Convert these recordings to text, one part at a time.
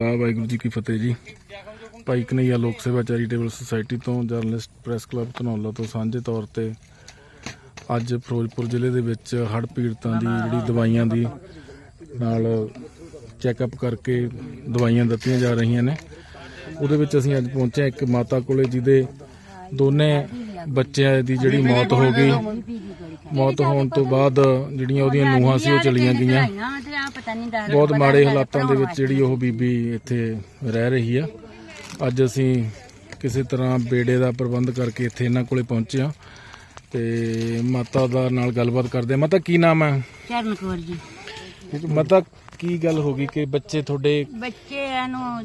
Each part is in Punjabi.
ਆ ਵਾਹਿਗੁਰੂ ਜੀ ਕੀ ਫਤਿਹ ਜੀ। ਭਾਈ ਕਨਈਆ ਲੋਕ ਸੇਵਾ ਚੈਰੀਟੇਬਲ ਸੁਸਾਇਟੀ ਤੋਂ ਜਰਨਲਿਸਟ ਪ੍ਰੈਸ ਕਲੱਬ ਧਨੌਲਾ ਤੋਂ ਸਾਂਝੇ ਤੌਰ ਤੇ ਅੱਜ ਫਿਰੋਜ਼ਪੁਰ ਜ਼ਿਲ੍ਹੇ ਦੇ ਵਿੱਚ ਹੜ੍ਹ ਪੀੜਤਾਂ ਦੀ ਜਿਹੜੀ ਦਵਾਈਆਂ ਦੀ ਨਾਲ ਚੈੱਕਅਪ ਕਰਕੇ ਦਵਾਈਆਂ ਦਿੱਤੀਆਂ ਜਾ ਰਹੀਆਂ ਨੇ। ਉਹਦੇ ਵਿੱਚ ਅਸੀਂ ਅੱਜ ਪਹੁੰਚੇ ਇੱਕ ਮਾਤਾ ਕੋਲੇ ਜਿਹਦੇ ਦੋਨੇ ਬੱਚਿਆਂ ਦੀ ਜਿਹੜੀ ਮੌਤ ਹੋ ਗਈ ਮੌਤ ਹੋਣ ਤੋਂ ਬਾਅਦ ਜਿਹੜੀਆਂ ਉਹਦੀਆਂ ਨੂੰਹਾਂ ਸੀ ਉਹ ਚਲੀਆਂ ਗਈਆਂ। ਬਹੁਤ ਮਾੜੇ ਹਾਲਾਤਾਂ ਦੇ ਵਿੱਚ ਜਿਹੜੀ ਉਹ ਬੀਬੀ ਇੱਥੇ ਰਹਿ ਰਹੀ ਆ। ਅੱਜ ਅਸੀਂ ਕਿਸੇ ਤਰ੍ਹਾਂ ਬੇੜੇ ਦਾ ਪ੍ਰਬੰਧ ਕਰਕੇ ਇੱਥੇ ਇਹਨਾਂ ਕੋਲੇ ਪਹੁੰਚੇ ਆ ਤੇ ਮਾਤਾ ਦਾ ਨਾਲ ਗੱਲਬਾਤ ਕਰਦੇ ਆ ਮਾਤਾ ਕੀ ਨਾਮ ਹੈ? ਚਰਨ ਕੌਰ ਜੀ। ਮਾਤਾ ਕੀ ਗੱਲ ਹੋ ਗਈ ਕਿ ਬੱਚੇ ਤੁਹਾਡੇ ਬੱਚਿਆਂ ਨੂੰ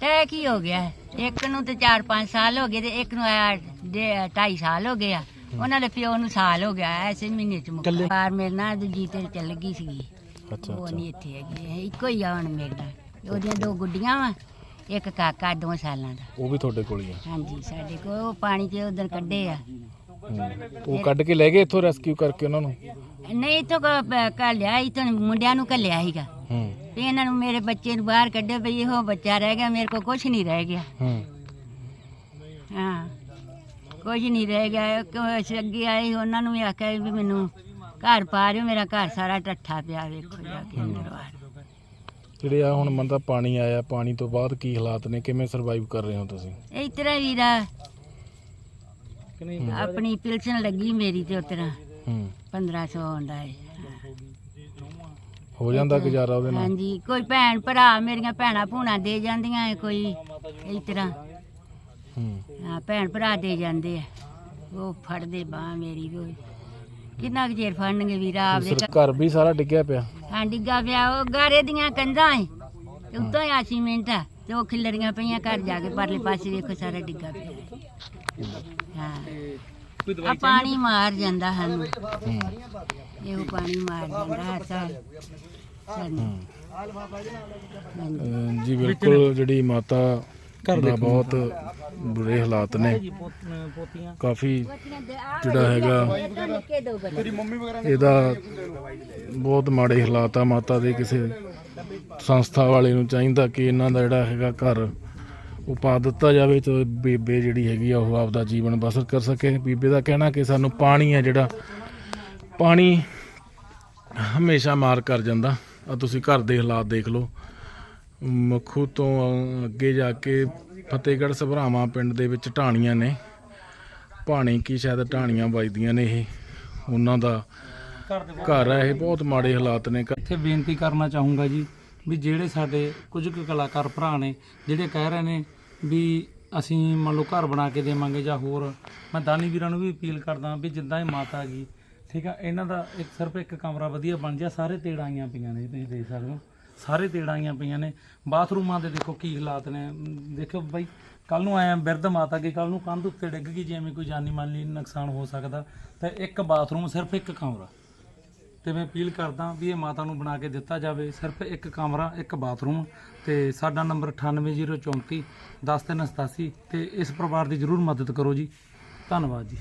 ਤੈ ਕੀ ਹੋ ਗਿਆ? ਹੈ? ਇੱਕ ਨੂੰ ਤੇ 4-5 ਸਾਲ ਹੋ ਗਏ ਤੇ ਇੱਕ ਨੂੰ 2.5 ਸਾਲ ਹੋ ਗਏ ਆ। ਉਹਨਾਂ ਦੇ ਪਿਓ ਨੂੰ ਸਾਲ ਹੋ ਗਿਆ ਐਸੇ ਮਹੀਨੇ ਚ ਮੁੱਕਾ ਬਾਹਰ ਮੇਰੇ ਨਾਲ ਦੂਜੀ ਤੇ ਚੱਲ ਗਈ ਸੀਗੀ। ਅੱਛਾ ਉਹ ਨਹੀਂ ਇੱਥੇ ਹੈਗੀ ਇਹ ਇੱਕੋ ਹੀ ਆ ਹੁਣ ਮੇਰੇ ਨਾਲ। ਉਹਦੀਆਂ ਦੋ ਗੁੱਡੀਆਂ ਵਾ ਇੱਕ ਕਾਕਾ ਦੋ ਸਾਲਾਂ ਦਾ। ਉਹ ਵੀ ਤੁਹਾਡੇ ਕੋਲ ਹੀ ਆ? ਹਾਂਜੀ ਸਾਡੇ ਕੋਲ ਉਹ ਪਾਣੀ ਤੇ ਉਧਰ ਕੱਢੇ ਆ। ਹੂੰ। ਉਹ ਕੱਢ ਕੇ ਲੈ ਗਏ ਇੱਥੋਂ ਰੈਸਕਿਊ ਕਰਕੇ ਉਹਨਾਂ ਨੂੰ? ਨਹੀਂ ਇਥੋਂ ਘੱਲਿਆ ਇਥੋਂ ਮੁੰਡਿਆਂ ਨੂੰ ਘੱਲਿਆ ਸੀਗਾ। ਹੂੰ। ਵੀ ਇਹਨਾਂ ਨੂੰ ਮੇਰੇ ਬੱਚੇ ਨੂੰ ਬਾਹਰ ਕੱਢਿਆ ਵੀ ਇਹੋ ਬੱਚਾ ਰਹਿ ਗਿਆ ਮੇਰੇ ਕੋਲ ਕੁਝ ਨਹੀਂ ਰਹਿ ਗਿਆ। ਹੂੰ। ਹਾਂ ਕੁਝ ਨਹੀਂ ਰਹਿ ਗਿਆ। ਕੁਛ ਅੱਗੇ ਆਏ ਉਹਨਾਂ ਨੂੰ ਵੀ ਆਖਿਆ ਵੀ ਮੈਨੂੰ ਘਰ ਪਾ ਰਿਓ ਮੇਰਾ ਘਰ ਸਾਰਾ ਟੱਠਾ ਪਿਆ ਵੇਖੋ ਜਾ ਕੇ ਅੰਦਰ ਬਾਹਰ। ਜਿਹੜੇ ਆ ਹੁਣ ਮੰਦਾ ਪਾਣੀ ਆਇਆ ਪਾਣੀ ਤੋਂ ਬਾਅਦ ਕੀ ਹਾਲਾਤ ਨੇ ਕਿਵੇਂ ਸਰਵਾਈਵ ਕਰ ਰਹੇ ਹੋ ਤੁਸੀਂ? ਇਸ ਤਰ੍ਹਾਂ ਵੀਰਾ ਆਪਣੀ ਪਿਲਸਨ ਲੱਗੀ ਮੇਰੀ ਤੇ ਉਤਰਾ ਹੂੰ। 1500 ਆਉਂਦਾ ਹੈ ਹੋ ਜਾਂਦਾ ਗੁਜ਼ਾਰਾ ਉਹਦੇ ਨਾਲ। ਹਾਂਜੀ ਕੋਈ ਭੈਣ ਭਰਾ ਮੇਰੀਆਂ ਭੈਣਾਂ ਭੂਣਾ ਦੇ ਜਾਂਦੀਆਂ ਹੈ ਕੋਈ ਇਸ ਤਰ੍ਹਾਂ। ਹੂੰ। ਹਾਂ ਭੈਣ ਭਰਾ ਦੇ ਜਾਂਦੇ ਆ ਉਹ ਫੜਦੇ ਬਾਹ ਮੇਰੀ ਕੋਈ ਕਿੰਨਾ ਕੁ ਚਿਰ ਫੜਨਗੇ ਵੀਰਾ ਆਪਦੇ ਸਿਰ ਘਰ ਵੀ ਸਾਰਾ ਡਿੱਗਿਆ ਪਿਆ। ਹਾਂ ਡਿੱਗਾ ਪਿਆ ਉਹ ਗਾਰੇ ਦੀਆਂ ਕੰਧਾਂ ਏ ਤੇ ਉੱਤੋਂ ਹੀ ਆ ਸੀਮੈਂਟ ਆ ਤੇ ਉਹ ਖਿਲਰੀਆਂ ਪਈਆਂ ਘਰ ਜਾ ਕੇ ਪਰਲੇ ਪਾਸੇ ਵੇਖੋ ਸਾਰਾ ਡਿੱਗਾ ਪਿਆ। ਆ ਪਾਣੀ ਮਾਰ ਜਾਂਦਾ ਸਾਨੂੰ। ਇਹੋ ਪਾਣੀ ਮਾਰ ਜਾਂਦਾ ਹਰ ਸਾਲ। ਸਾਨੂੰ ਹਾਂਜੀ। ਅਹ ਜੀ ਬਿਲਕੁਲ ਜਿਹੜੀ ਮਾਤਾ ਦਾ ਬਹੁਤ ਬੁਰੇ ਹਾਲਾਤ ਨੇ। ਕਾਫੀ ਜਿਹੜਾ ਹੈਗਾ ਇਹਦਾ ਬਹੁਤ ਮਾੜੇ ਹਾਲਾਤ ਆ ਮਾਤਾ ਦੇ ਕਿਸੇ ਸੰਸਥਾ ਵਾਲੇ ਨੂੰ ਚਾਹੀਦਾ ਕਿ ਇਹਨਾਂ ਦਾ ਜਿਹੜਾ ਹੈਗਾ ਘਰ ਉਹ ਪਾ ਦਿੱਤਾ ਜਾਵੇ ਤਾਂ ਬੇਬੇ ਜਿਹੜੀ ਹੈਗੀ ਆ ਉਹ ਆਪਦਾ ਜੀਵਨ ਬਸਰ ਕਰ ਸਕੇ। ਬੀਬੇ ਦਾ ਕਹਿਣਾ ਕਿ ਸਾਨੂੰ ਪਾਣੀ ਆ ਜਿਹੜਾ, ਪਾਣੀ ਹਮੇਸ਼ਾ ਮਾਰ ਕਰ ਜਾਂਦਾ। ਆ ਤੁਸੀਂ ਘਰ ਦੇ ਹਾਲਾਤ ਦੇਖ ਲਓ। ਮੱਖੂ ਤੋਂ ਅੱਗੇ ਜਾ ਕੇ ਫਤਿਹਗੜ੍ਹ ਸਭਰਾਵਾਂ ਪਿੰਡ ਦੇ ਵਿੱਚ ਢਾਣੀਆਂ ਨੇ। ਭਾਣੀ ਕੀ ਸ਼ਾਇਦ ਢਾਣੀਆਂ ਵੱਜਦੀਆਂ ਨੇ ਇਹ। ਉਹਨਾਂ ਦਾ ਘਰ ਹੈ ਇਹ ਬਹੁਤ ਮਾੜੇ ਹਾਲਾਤ ਨੇ। ਇੱਥੇ ਬੇਨਤੀ ਕਰਨਾ ਚਾਹੂੰਗਾ ਜੀ ਵੀ ਜਿਹੜੇ ਸਾਡੇ ਕੁਝ ਕੁ ਕਲਾਕਾਰ ਭਰਾ ਨੇ, ਜਿਹੜੇ ਕਹਿ ਰਹੇ ਨੇ ਵੀ ਅਸੀਂ ਮੰਨ ਲਓ ਘਰ ਬਣਾ ਕੇ ਦੇਵਾਂਗੇ ਜਾਂ ਹੋਰ, ਮੈਂ ਦਾਨੀ ਵੀਰਾਂ ਨੂੰ ਵੀ ਅਪੀਲ ਕਰਦਾ ਵੀ ਜਿੱਦਾਂ ਇਹ ਮਾਤਾ ਗਈ ਠੀਕ ਆ, ਇਹਨਾਂ ਦਾ ਇੱਕ ਸਿਰਫ ਇੱਕ ਕਮਰਾ ਵਧੀਆ ਬਣ ਜਾ ਸਾਰੇ ਤੇੜਾਂ ਆਈਆਂ ਪਈਆਂ ਨੇ, ਤੁਸੀਂ ਦੇਖ ਸਕਦੇ ਹੋ, ਸਾਰੇ ਤੇੜਾਂ ਆਈਆਂ ਪਈਆਂ ਨੇ, ਬਾਥਰੂਮਾਂ ਦੇ ਦੇਖੋ ਕੀ ਹਾਲਾਤ ਨੇ ਦੇਖੋ ਬਾਈ ਕੱਲ ਨੂੰ ਆਇਆ ਬਿਰਧ ਮਾਤਾ ਗਈ ਕੱਲ ਨੂੰ ਕੰਧ ਉੱਤੇ ਡਿੱਗ ਗਈ, ਜਿਵੇਂ ਕੋਈ ਜਾਨੀ ਮਾਲੀ ਨੁਕਸਾਨ ਹੋ ਸਕਦਾ, ਤੇ ਇੱਕ ਬਾਥਰੂਮ ਸਿਰਫ ਇੱਕ ਕਮਰਾ। ਤੇ ਮੈਂ ਅਪੀਲ ਕਰਦਾ ਵੀ ਇਹ ਮਾਤਾ ਨੂੰ ਬਣਾ ਕੇ ਦਿੱਤਾ ਜਾਵੇ। ਸਿਰਫ ਇੱਕ ਕਮਰਾ, ਇੱਕ ਬਾਥਰੂਮ ਤੇ ਸਾਡਾ ਨੰਬਰ 98034 10387 ਤੇ ਇਸ ਪਰਿਵਾਰ ਦੀ ਜਰੂਰ ਮਦਦ ਕਰੋ ਜੀ। ਧੰਨਵਾਦ ਜੀ।